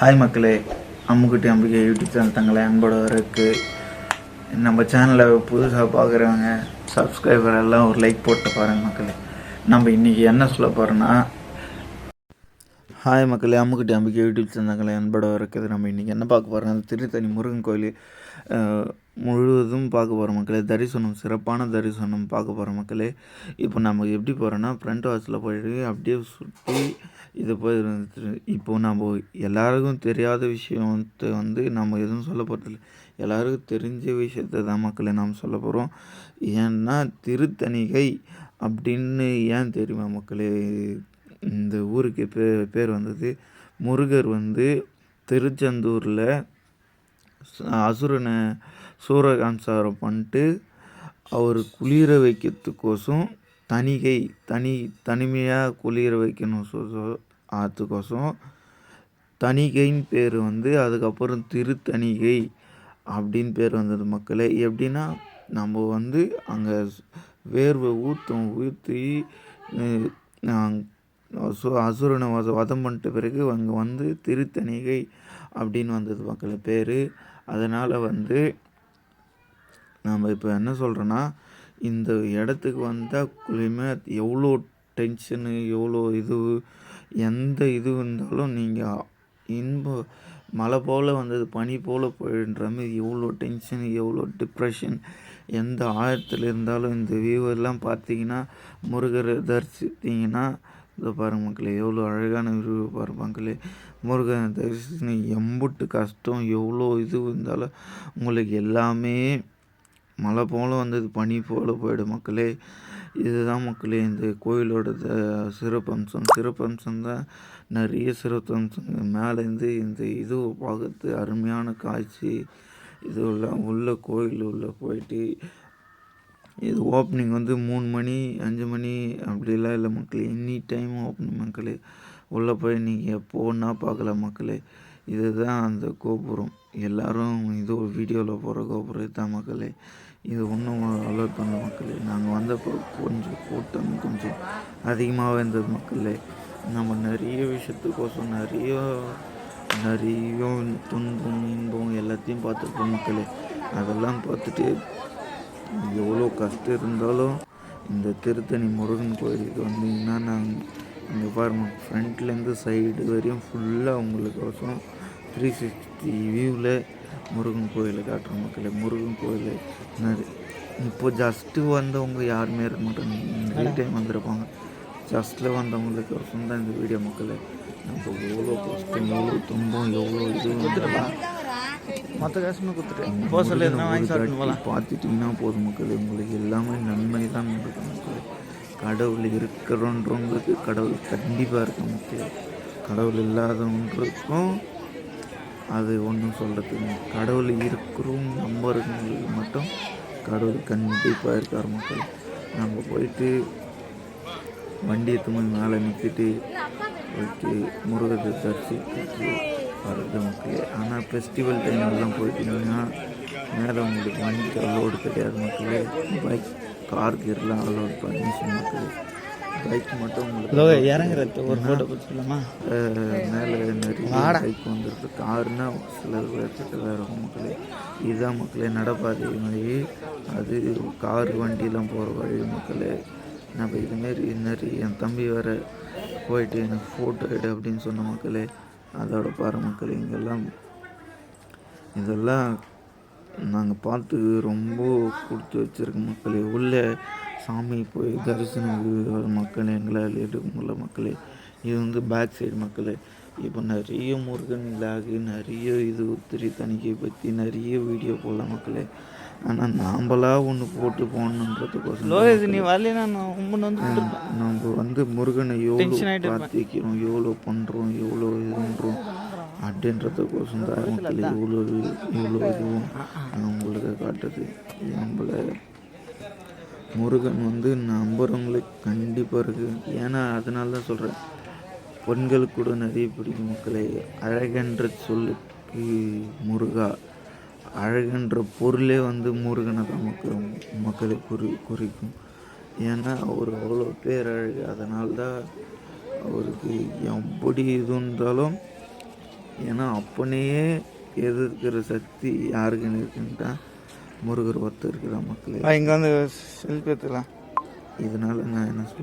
Hi மக்களே. அம்முக்குட்டி Ambigai YouTube channel தங்களை அன்போட இருக்கு நம்ம சேனலை புதுசாக பார்க்குறவங்க சப்ஸ்கிரைபர் எல்லாம் ஒரு லைக் போட்டு பாருங்கள் மக்களே. நம்ம இன்றைக்கி என்ன சொல்ல போகிறோன்னா ஹாய் மக்களே அம்முக்குட்டி அம்பிகை யூடியூப் சேனல்களை அன்போட இருக்குது நம்ம இன்றைக்கி என்ன பார்க்க போகிறோம் திருத்தணி முருகன் கோயில் முழுவதும் பார்க்க போகிற மக்களே. தரிசனம் சிறப்பான தரிசனம் பார்க்க போகிற மக்களே. இப்போ நம்ம எப்படி போகிறோன்னா ஃப்ரண்ட் வாசலில் போயிட்டு அப்படியே சுற்றி இது போய் இருந்துட்டு இப்போ நம்ம எல்லாருக்கும் தெரியாத விஷயத்தை வந்து வந்து நம்ம எதுவும் சொல்ல போகிறதில்ல எல்லாருக்கும் தெரிஞ்ச விஷயத்தை தான் மக்களை நாம் சொல்ல போகிறோம் ஏன்னா திருத்தணிகை அப்படின்னு ஏன் தெரியுமா மக்களே? இந்த ஊருக்கு பே பேர் வந்தது. முருகர் வந்து திருச்செந்தூரில் அசுரனை சூரகாம்சாரம் பண்ணிட்டு அவர் குளிர வைக்கிறதுக்கோசம் தனிகை தனி தனிமையாக குளிர வைக்கணும் சொ சொ- அதுக்கோசம் தணிகைன்னு பேர் வந்து அதுக்கப்புறம் திருத்தணிகை அப்படின்னு பேர் வந்தது மக்களே. எப்படின்னா நம்ம வந்து அங்கே வேர்வை ஊற்றும் ஊற்றி சு அசுரனை வத வதம் பண்ணிட்ட பிறகு அங்கே வந்து திருத்தணிகை அப்படின்னு வந்தது மக்களே பேர். அதனால் வந்து நம்ம இப்போ என்ன சொல்கிறோன்னா இந்த இடத்துக்கு வந்தால் குளிமே எவ்வளோ டென்ஷனு எவ்வளோ இது எந்த இது இருந்தாலும் நீங்கள் இன்பம் மழை போல் வந்தது பனி போல் போயின்ற மாதிரி எவ்வளோ டென்ஷன் எவ்வளோ டிப்ரெஷன் எந்த ஆழத்தில் இருந்தாலும் இந்த வியூ எல்லாம் பார்த்தீங்கன்னா முருகரை தரிசித்தீங்கன்னா இதோ பாருங்க மக்களே எவ்வளோ அழகான விரிவு பாரு மக்களே. முருகன் தரிசனம் எம்புட்டு கஷ்டம் எவ்வளோ இது இருந்தாலும் உங்களுக்கு எல்லாமே மழை போல வந்தது பனி போல போயிடும் மக்களே. இதுதான் மக்களே இந்த கோயிலோட சிறப்பம்சம் சிறப்பம்சம் தான் நிறைய சிறப்பம்சங்க மேலேருந்து இந்த இது பார்க்கறது அருமையான காட்சி. இது உள்ள உள்ள கோயில் உள்ளே போயிட்டு இது ஓப்பனிங் வந்து மூணு மணி அஞ்சு மணி அப்படிலாம் இல்லை மக்களே. எனி டைம் ஓப்பனிங் மக்களே. உள்ளே போய் நீங்கள் எப்போன்னா பார்க்கலாம் மக்களே. இதுதான் அந்த கோபுரம். எல்லோரும் இது ஒரு வீடியோவில் போகிற கோபுரம் இதுதான் மக்களே. இது ஒன்றும் அலோட் பண்ண மக்களே. நாங்கள் வந்தப்போ கொஞ்சம் கூட்டம் கொஞ்சம் அதிகமாகவே இருந்தது மக்களே. நம்ம நிறைய விஷயத்துக்கோசம் நிறைய நிறைய துன்பம் இன்பம் எல்லாத்தையும் பார்த்துருப்போம் மக்களே. அதெல்லாம் பார்த்துட்டு எவ்வளோ கஷ்டம் இருந்தாலும் இந்த திருத்தணி முருகன் கோயிலுக்கு வந்தீங்கன்னா நாங்கள் இங்கே பாருங்கள் ஃப்ரண்ட்லேருந்து சைடு வரையும் ஃபுல்லாக உங்களுக்கோசம் த்ரீ சிக்ஸ்டி வியூவில் முருகன் கோயிலை காட்டுற மக்களே. முருகன் கோயில் இப்போ ஜஸ்ட்டு வந்தவங்க யாருமே இருக்க மாட்டாங்க நிறைய டைம் வந்திருப்பாங்க. ஜஸ்ட்டில் வந்தவங்களுக்கு வருஷம் தான் இந்த வீடியோ மக்களை. நம்ம எவ்வளோ கஷ்டம் எவ்வளோ துன்பம் எவ்வளோ இது வந்துடலாம் மற்ற காசுமே கொடுத்துட்டேன் போக சொல்லி எதுனா வாங்கி சாப்பிட்டு போகலாம் பார்த்துட்டிங்கன்னா போதும் மக்களே. உங்களுக்கு எல்லாமே நன்மை தான் நடக்கும் மக்களே. கடவுள் இருக்கிறோன்றவங்களுக்கு கடவுள் கண்டிப்பாக இருக்கும் மக்களே. கடவுள் இல்லாதவங்களுக்கும் அது ஒன்றும் சொல்கிறதுக்கு கடவுள் இருக்கிறோம் நம்புறவங்களுக்கு மட்டும் கடவுள் கண்டிப்பாக இருக்கார் மக்கள். நம்ம போயிட்டு வண்டி எடுத்து மேலே நிறுத்திட்டு போயிட்டு முருகத்தை தரிசித்து வர்றது மக்களே ஆனால் ஃபெஸ்டிவல் டைம்லாம் போயிட்டீங்கன்னா மேலே உங்களுக்கு வண்டி அலோடு கிடையாது மக்களே. பைக் கார் கீர்லாம் அலோடு பர்மிஷன் மக்களே. பைக் மட்டும் உங்களுக்கு இறங்குறது ஒரு ஃபோட்டோ பிடிச்சிக்கலாமா அஹ் மேலே நிறைய பைக் வந்துருக்கு. காருனா சில இடத்துல இருக்கும் மக்களே. இதுதான் மக்களே நடப்பாதை மாதிரி. அது கார் வண்டிலாம் போகிற வழி மக்களே. நம்ம இதுமாரி நிறைய என் தம்பி வேற போயிட்டு எனக்கு ஃபோட்டோ எடு அப்படின்னு சொன்ன மக்களே. அதோட பாரு மக்கள் இங்கெல்லாம் இதெல்லாம் நாங்கள் பார்த்து ரொம்ப கொடுத்து வச்சுருக்க மக்களே. உள்ளே சாமி போய் தரிசனம் மக்கள் எங்களால் எடுக்க முடியல மக்களே. இது வந்து பேக் சைடு மக்களே. இப்போ நிறைய முருகன் விலாகு நிறைய இது உத்திரி தணிக்கை பற்றி நிறைய வீடியோ போடலாம் மக்களே. ஆனால் நாம்பளா ஒன்று போட்டு போகணுன்றதுக்கோசம் லோகேஷ் நீ வரலைன்னா நான் உம்மன் வந்து. நம்ம வந்து முருகனை எவ்வளோ. பிரார்த்திக்கிறோம் எவ்வளோ பண்ணுறோம் எவ்வளோ இது பண்ணுறோம் அப்படின்றதுக்கோசம் தான் மக்கள் எவ்வளோ எவ்வளோ இதுவும் உங்களுக்கு காட்டுது. நம்மளை முருகன் வந்து நம்புறவங்களுக்கு கண்டிப்பாக இருக்குது ஏன்னா அதனால தான் சொல்கிறேன் பெண்களுக்கு கூட நிறைய பிடிக்கும் மக்களே. அழகென்ற சொல்லுக்கு முருகா. அழகுன்ற பொருளே வந்து முருகனை தான் மக்கள் மக்களை குறி குறிக்கும். ஏன்னா அவர் அவ்வளோ பேரழகு அதனால தான் அவருக்கு எப்படி இது இருந்தாலும் ஏன்னா அப்பனையே எதிர்க்கிற சக்தி யாருக்கு இருக்குன்ட்டா முருகர் ஒருத்தர் இருக்கிற மக்களே. இங்கே வந்து செல்ஃபி எடுத்துக்கலாம். இதனால நான் என்ன சொல்ல